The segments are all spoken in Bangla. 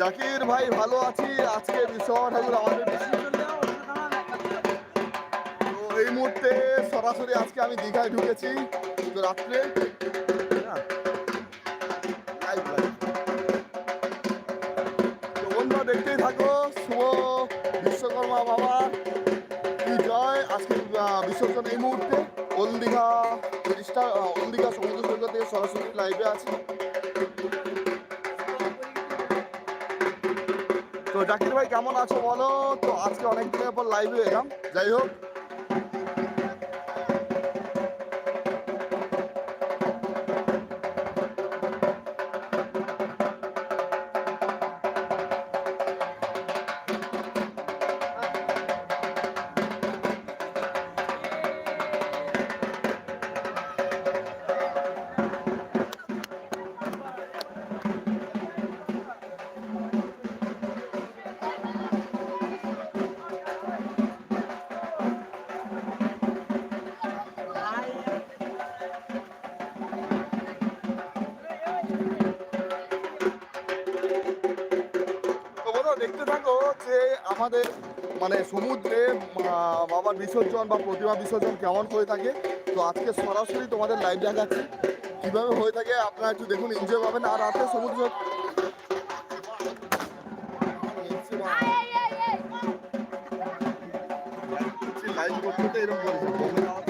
জাকির ভাই ভালো আছি। আজকে বিশ্বকর্মা ঠাকুর আমাদের তো এই মুহূর্তে সরাসরি আজকে আমি দীঘায় ঢুকেছি। তো রাত্রে। হ্যাঁ, live, live। তো দেখতেই থাকো। শুভ বিশ্বকর্মা বাবা। কি জয়। আজকে বিসর্জন এই মুহূর্তে। ওল দীঘা তিরিশটা ওল দীঘা সমুদ্র সৈকত থেকে সরাসরি লাইভে আছে। ভাই কেমন আছো বলো? তো আজকে অনেক দিনের পর লাইভে এলাম। যাই হোক আমাদের মানে সমুদ্রে বাবার বিসর্জন বা প্রতিমা বিসর্জন কেমন হয়ে থাকে তো আজকে সরাসরি তোমাদের লাইভ দেখাচ্ছি। কীভাবে হয়ে থাকে আপনারা একটু দেখুন এনজয় পাবেন। আর রাতে সমুদ্র লাইভ করতে এরকম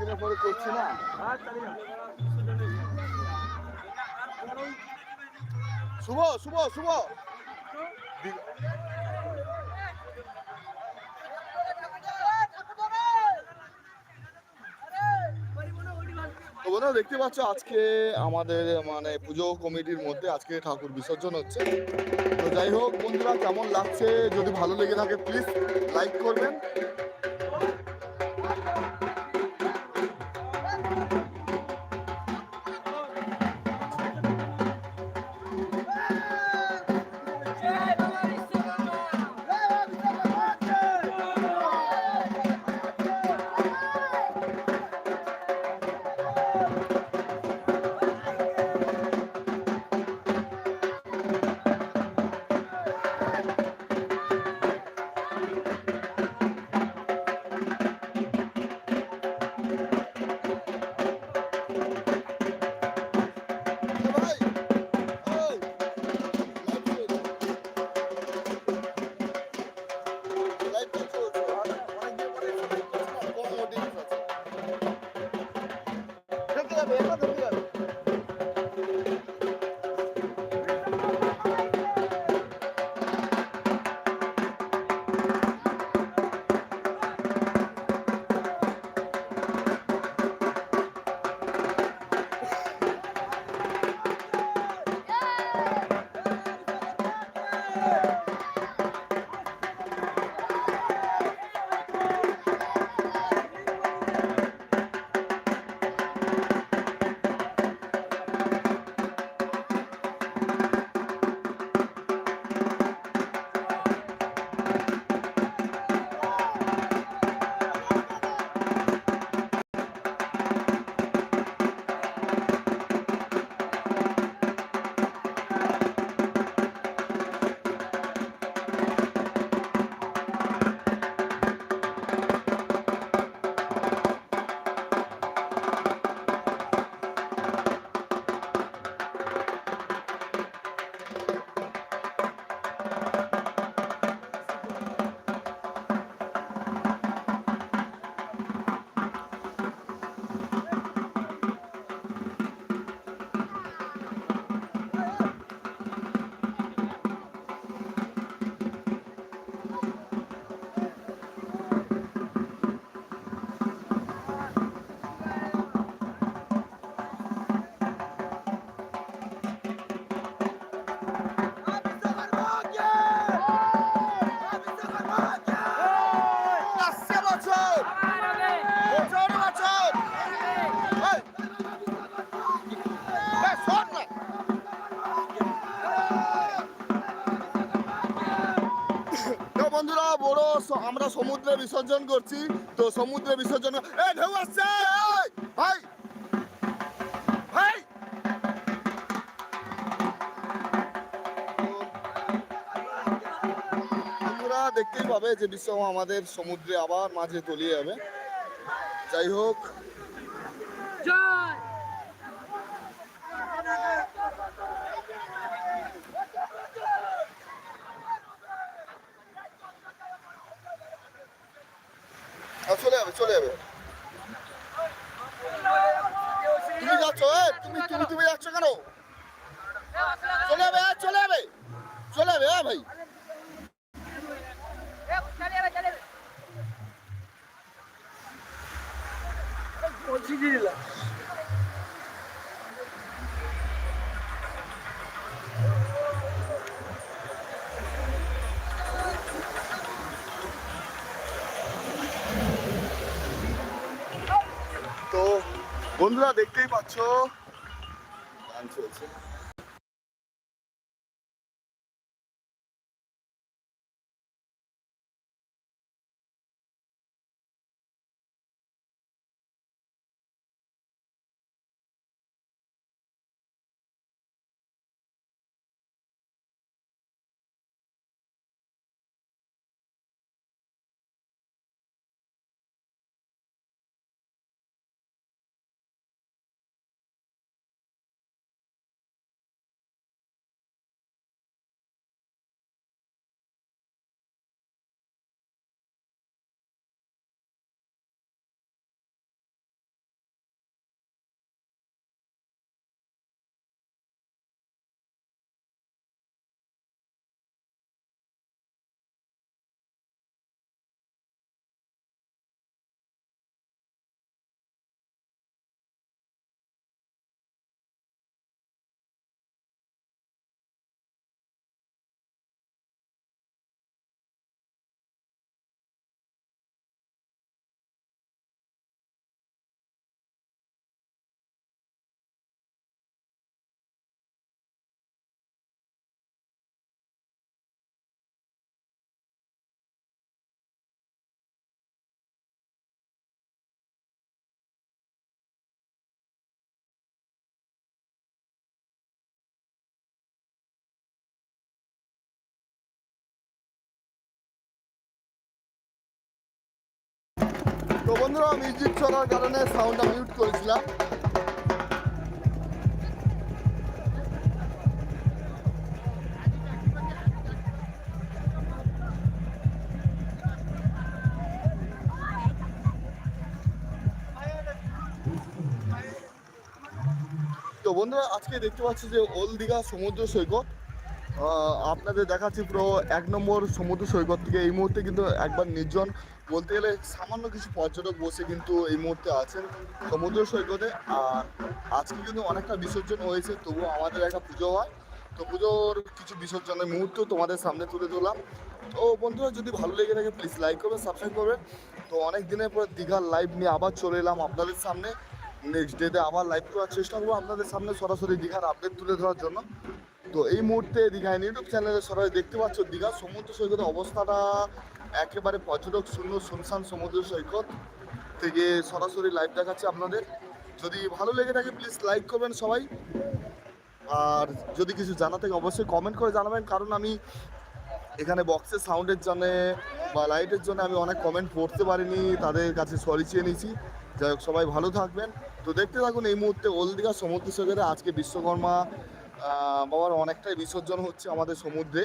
দিনের পরে না। শুভ শুভ শুভ। দেখতে পাচ্ছ আজকে আমাদের মানে পুজো কমিটির মধ্যে আজকে ঠাকুর বিসর্জন হচ্ছে। তো যাই হোক, বন্ধুরা, কেমন লাগছে? যদি ভালো লেগে থাকে প্লিজ লাইক করবেন। Vamos, বন্ধুরা, বড় আমরা সমুদ্রে বিসর্জন করছি, তো সমুদ্রে বিসর্জন এ, ঢেউ আসছে! ভাই! দেখতেই পাবে যে বিশ্ব আমাদের সমুদ্রে আবার মাঝে তলিয়ে যাবে। যাই হোক চলে যাবে চলে যাবে। তুমি যাচ্ছ তুমি তুমি তুমি যাচ্ছ কেন? চলে যাবে চলে যাবে। চলে যাবে হ্যাঁ ভাই। দিলা তো বন্ধুরা দেখতেই পাচ্ছ গান চলছে তো বন্ধুরা মিউজিক চলার কারণে সাউন্ডটা মিউট করেছিলাম। তো বন্ধুরা, আজকে দেখতে পাচ্ছি যে ওল দীঘা সমুদ্র সৈকত। আপনাদের দেখাচ্ছি পুরো এক নম্বর সমুদ্র সৈকত থেকে এই মুহূর্তে কিন্তু একবার নির্জন বলতে গেলে সামান্য কিছু পর্যটক বসে কিন্তু এই মুহূর্তে আছেন সমুদ্র সৈকতে। আর আজকে কিন্তু অনেকটা বিসর্জন হয়েছে, তবুও আমাদের একটা পুজো হয়। তো পুজোর কিছু বিসর্জনের মুহূর্ত তোমাদের সামনে তুলে ধরলাম। তো বন্ধুরা, যদি ভালো লেগে থাকে প্লিজ লাইক করবেন সাবস্ক্রাইব করবেন তো অনেক দিনের পর দীঘার লাইভ নিয়ে আবার চলে এলাম আপনাদের সামনে। নেক্সট ডেতে আবার লাইভ করার চেষ্টা করব আপনাদের সামনে সরাসরি দীঘার আপডেট তুলে ধরার জন্য। তো এই মুহূর্তে দীঘা ইউটিউব চ্যানেলে সবাই দেখতে পাচ্ছ দীঘা। সমুদ্র সৈকতের অবস্থাটা একেবারে পর্যটক শূন্য, শুনশান সমুদ্র সৈকত থেকে সরাসরি লাইভ দেখাচ্ছি আপনাদের। যদি ভালো লেগে থাকে প্লিজ লাইক করবেন সবাই। আর যদি কিছু জানা থাকে, অবশ্যই কমেন্ট করে জানাবেন। কারণ আমি এখানে বক্সের সাউন্ডের জন্য বা লাইটের জন্য আমি অনেক কমেন্ট পড়তে পারিনি। তাদের কাছে সরি চেয়ে নিয়েছি। যাই হোক, সবাই ভালো থাকবেন। তো দেখতে থাকুন এই মুহূর্তে ওলদিঘা সমুদ্র সৈকতে আজকে বিশ্বকর্মা বাবার অনেকটাই বিসর্জন হচ্ছে আমাদের সমুদ্রে।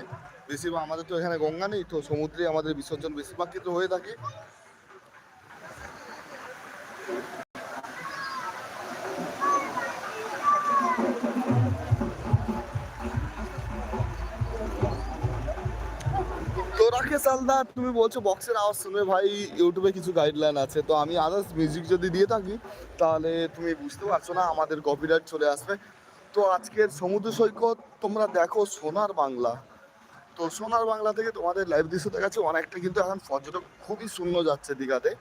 বেশিরভাগ আমাদের তো এখানে গঙ্গা নেই, তো সমুদ্রে আমাদের বিসর্জন বেশিরভাগ ক্ষেত্রে হয়ে থাকে। রাকেশ হালদার, তুমি বলছো বক্সের আওয়াজ শুনবে ভাই ইউটিউবে কিছু গাইডলাইন আছে, তো আমি আদার্স মিউজিক যদি দিয়ে থাকি, তাহলে তুমি বুঝতে পারছ না আমাদের কপিরাইট চলে আসবে। তো আজকের সমুদ্র সৈকত তোমরা দেখো সোনার বাংলা। তো সোনার বাংলা থেকে তোমাদের লাইভ দৃশ্য দেখাচ্ছে, অনেকটা কিন্তু এখন পর্যটক খুবই শূন্য যাচ্ছে দীঘাতে।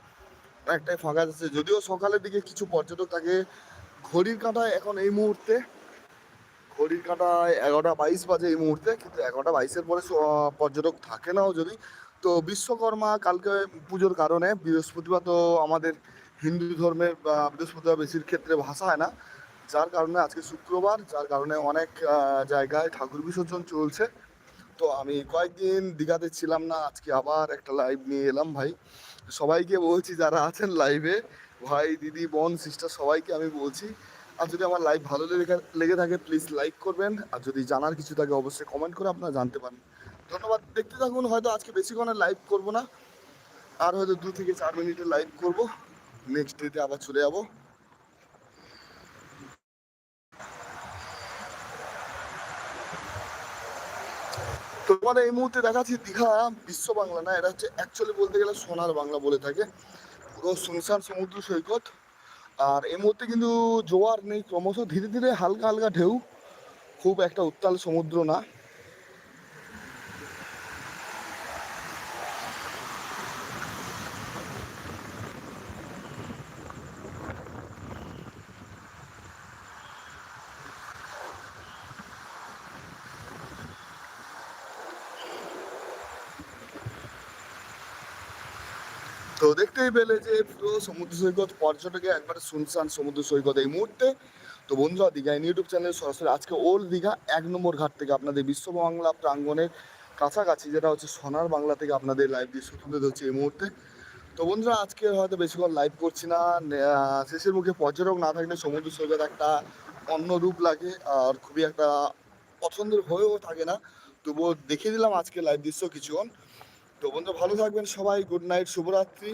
অনেকটাই ফাঁকা যাচ্ছে, যদিও সকালের দিকে কিছু পর্যটক থাকে। ঘড়ির কাঁটায় এখন এই মুহূর্তে, ঘড়ির কাঁটায় এগারোটা বাইশ বাজে এই মুহূর্তে, কিন্তু এগারোটা বাইশের পরে পর্যটক থাকে নাও যদি। তো বিশ্বকর্মা কালকে পুজোর কারণে বৃহস্পতিবার তো আমাদের হিন্দু ধর্মের বৃহস্পতিবার বেশির ক্ষেত্রে ভাষা হয় না। যার কারণে আজকে শুক্রবার, যার কারণে অনেক জায়গায় ঠাকুর বিসর্জন চলছে। তো আমি কয়েকদিন দীঘাতে ছিলাম না, আজকে আবার একটা লাইভ নিয়ে এলাম ভাই। সবাইকে বলছি, যারা আছেন লাইভে ভাই, দিদি, বোন সিস্টার সবাইকে আমি বলছি, আর যদি আমার লাইভ ভালো লেগে লেগে থাকে প্লিজ লাইক করবেন। আর যদি জানার কিছু থাকে, অবশ্যই কমেন্ট করে আপনারা জানতে পারেন। ধন্যবাদ। দেখতে থাকুন, হয়তো আজকে বেশিক্ষণে লাইভ করব না। আর হয়তো দু থেকে চার মিনিটের লাইভ করব। নেক্সট ডেতে আবার চলে যাব। তোমাদের এই মুহূর্তে দেখাচ্ছি দীঘা বিশ্ব বাংলা, না? এটা হচ্ছে অ্যাকচুয়ালি বলতে গেলে সোনার বাংলা বলে থাকে। পুরো শুনশান সমুদ্র সৈকত। আর এই মুহূর্তে কিন্তু জোয়ার নেই ক্রমশ, ধীরে ধীরে হালকা হালকা ঢেউ। খুব একটা উত্তাল সমুদ্র না। তো দেখতেই পেলে যে পুরো সমুদ্র সৈকত পর্যটকে একবারে শুনশান সমুদ্র সৈকত এই মুহূর্তে। তো বন্ধুরা, দীঘা ইউটিউব চ্যানেল সরাসরি আজকে ওল্ড দীঘা এক নম্বর ঘাট থেকে আপনাদের বিশ্ব বাংলা প্রাঙ্গণের কাছাকাছি, যেটা হচ্ছে সোনার বাংলা থেকে আপনাদের লাইভ দৃশ্য তুলে ধরছে এই মুহূর্তে। তো বন্ধুরা, আজকে হয়তো বেশিক্ষণ লাইভ করছি না। শেষের মুখে পর্যটক না থাকলে সমুদ্র সৈকত একটা অন্য রূপ লাগে আর খুবই একটা পছন্দের হয়েও থাকে না। তবুও দেখিয়ে দিলাম আজকে লাইভ দৃশ্য কিছুক্ষণ। তো বন্ধু, ভালো থাকবেন সবাই। গুড নাইট, শুভরাত্রি।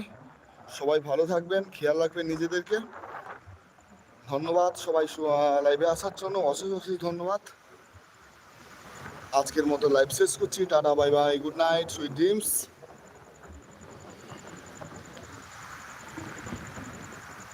সবাই ভালো থাকবেন, খেয়াল রাখবেন নিজেদেরকে। ধন্যবাদ সবাই লাইভে আসার জন্য। অশেষ অশেষ ধন্যবাদ। আজকের মতো লাইভ শেষ করছি। Tata bye bye good night sweet dreams